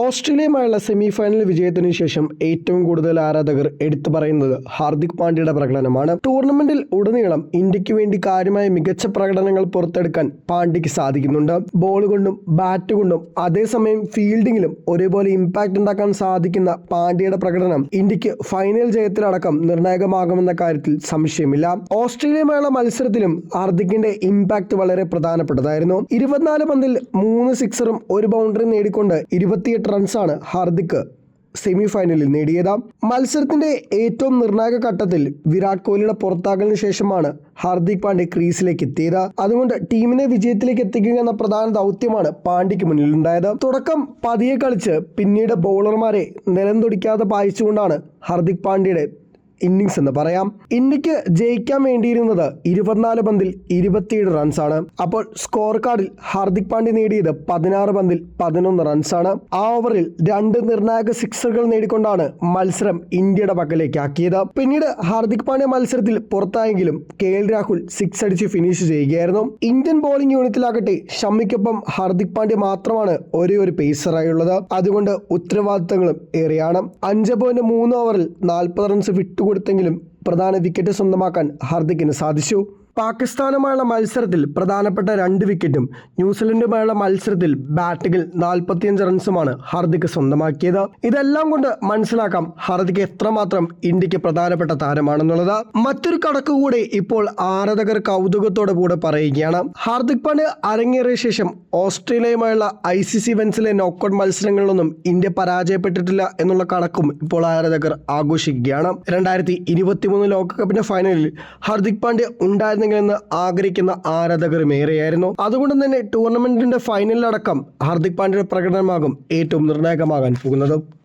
ഓസ്ട്രേലിയയുമായുള്ള semi final വിജയത്തിന് ശേഷം ഏറ്റവും കൂടുതൽ ആരാധകർ എടുത്തു പറയുന്നത് ഹാർദിക് പാണ്ഡ്യയുടെ പ്രകടനമാണ്. ടൂർണമെന്റിൽ ഉടനീളം ഇന്ത്യയ്ക്ക് വേണ്ടി കാര്യമായ മികച്ച പ്രകടനങ്ങൾ പുറത്തെടുക്കാൻ പാണ്ഡ്യയ്ക്ക് സാധിക്കുന്നുണ്ട്. ബോൾ കൊണ്ടും ബാറ്റ് കൊണ്ടും അതേസമയം ഫീൽഡിങ്ങിലും ഒരേപോലെ ഇമ്പാക്റ്റ് ഉണ്ടാക്കാൻ സാധിക്കുന്ന പാണ്ഡ്യയുടെ പ്രകടനം ഇന്ത്യയ്ക്ക് ഫൈനൽ ജയത്തിലടക്കം നിർണായകമാകുമെന്ന കാര്യത്തിൽ സംശയമില്ല. ഓസ്ട്രേലിയയുമായുള്ള മത്സരത്തിലും ഹാർദിക്കിന്റെ ഇമ്പാക്റ്റ് വളരെ പ്രധാനപ്പെട്ടതായിരുന്നു. ഇരുപത്തിനാല് പന്തിൽ മൂന്ന് സിക്സറും ഒരു ബൗണ്ടറി നേടിക്കൊണ്ട് ഇരുപത്തിയെട്ട് റൺസാണ് ഹാർദിക് സെമി ഫൈനലിൽ നേടിയത്. മത്സരത്തിന്റെ ഏറ്റവും നിർണായക ഘട്ടത്തിൽ വിരാട് കോഹ്ലിയുടെ പുറത്താക്കലിന് ശേഷമാണ് ഹാർദിക് പാണ്ഡ്യ ക്രീസിലേക്ക് എത്തിയത്. അതുകൊണ്ട് ടീമിനെ വിജയത്തിലേക്ക് എത്തിക്കുക എന്ന പ്രധാന ദൗത്യമാണ് പാണ്ഡ്യയ്ക്ക് മുന്നിലുണ്ടായത്. തുടക്കം പതിയെ കളിച്ച് പിന്നീട് ബൗളർമാരെ നിലം തൊടിക്കാതെ പായിച്ചുകൊണ്ടാണ് ഹാർദിക് പാണ്ഡ്യയുടെ ഇന്നിങ്സ് എന്ന് പറയാം. ഇന്ത്യയ്ക്ക് ജയിക്കാൻ വേണ്ടിയിരുന്നത് ഇരുപത്തിനാല് പന്തിൽ ഇരുപത്തിയേഴ് റൺസാണ് അപ്പോൾ സ്കോർ കാർഡിൽ ഹാർദിക് പാണ്ഡ്യ നേടിയത് പതിനാറ് പന്തിൽ പതിനൊന്ന് റൺസാണ് ആ ഓവറിൽ രണ്ട് നിർണായക സിക്സറുകൾ നേടിക്കൊണ്ടാണ് മത്സരം ഇന്ത്യയുടെ പക്കലേക്ക് ആക്കിയത്. പിന്നീട് ഹാർദിക് പാണ്ഡ്യ മത്സരത്തിൽ പുറത്തായെങ്കിലും കെ എൽ രാഹുൽ സിക്സ് അടിച്ച് ഫിനിഷ് ചെയ്യുകയായിരുന്നു. ഇന്ത്യൻ ബോളിംഗ് യൂണിറ്റിലാകട്ടെ ഷമ്മിക്കൊപ്പം ഹാർദിക് പാണ്ഡ്യ മാത്രമാണ് ഒരേ ഒരു പേസറായുള്ളത് അതുകൊണ്ട് ഉത്തരവാദിത്തങ്ങളും ഏറെയാണ്. അഞ്ച് പോയിന്റ് മൂന്ന് ഓവറിൽ നാൽപ്പത് റൺസ് വിട്ടുകൊടുത്തെങ്കിലും പ്രധാന വിക്കറ്റ് സ്വന്തമാക്കാൻ ഹാർദിക്കിന് സാധിച്ചു. പാകിസ്ഥാനുമായുള്ള മത്സരത്തിൽ പ്രധാനപ്പെട്ട രണ്ട് വിക്കറ്റും ന്യൂസിലൻഡുമായുള്ള മത്സരത്തിൽ ബാറ്റിംഗിൽ നാൽപ്പത്തിയഞ്ച് റൺസുമാണ് ഹാർദിക് സ്വന്തമാക്കിയത്. ഇതെല്ലാം കൊണ്ട് മനസ്സിലാക്കാം ഹാർദിക് എത്രമാത്രം ഇന്ത്യയ്ക്ക് പ്രധാനപ്പെട്ട താരമാണെന്നുള്ളത്. മറ്റൊരു കണക്ക് കൂടി ഇപ്പോൾ ആരാധകർ കൗതുകത്തോടെ കൂടെ പറയുകയാണ്. ഹാർദിക് പാണ്ഡ്യ അരങ്ങേറിയ ശേഷം ഓസ്ട്രേലിയയുമായുള്ള ഐ സി സി വെൻസിലെ നോക്കൌട്ട് മത്സരങ്ങളിലൊന്നും ഇന്ത്യ പരാജയപ്പെട്ടിട്ടില്ല എന്നുള്ള കണക്കും ഇപ്പോൾ ആരാധകർ ആഘോഷിക്കുകയാണ്. രണ്ടായിരത്തി ഇരുപത്തിമൂന്ന് ലോകകപ്പിന്റെ ഫൈനലിൽ ഹാർദിക് പാണ്ഡ്യ ഉണ്ടായിരുന്നെങ്കിലെന്ന് ആഗ്രഹിക്കുന്ന ആരാധകരും ഏറെയായിരുന്നു. അതുകൊണ്ട് തന്നെ ടൂർണമെന്റിന്റെ ഫൈനലിലടക്കം ഹാർദിക് പാണ്ഡ്യയുടെ പ്രകടനമാകും ഏറ്റവും നിർണായകമാകാൻ പോകുന്നത്.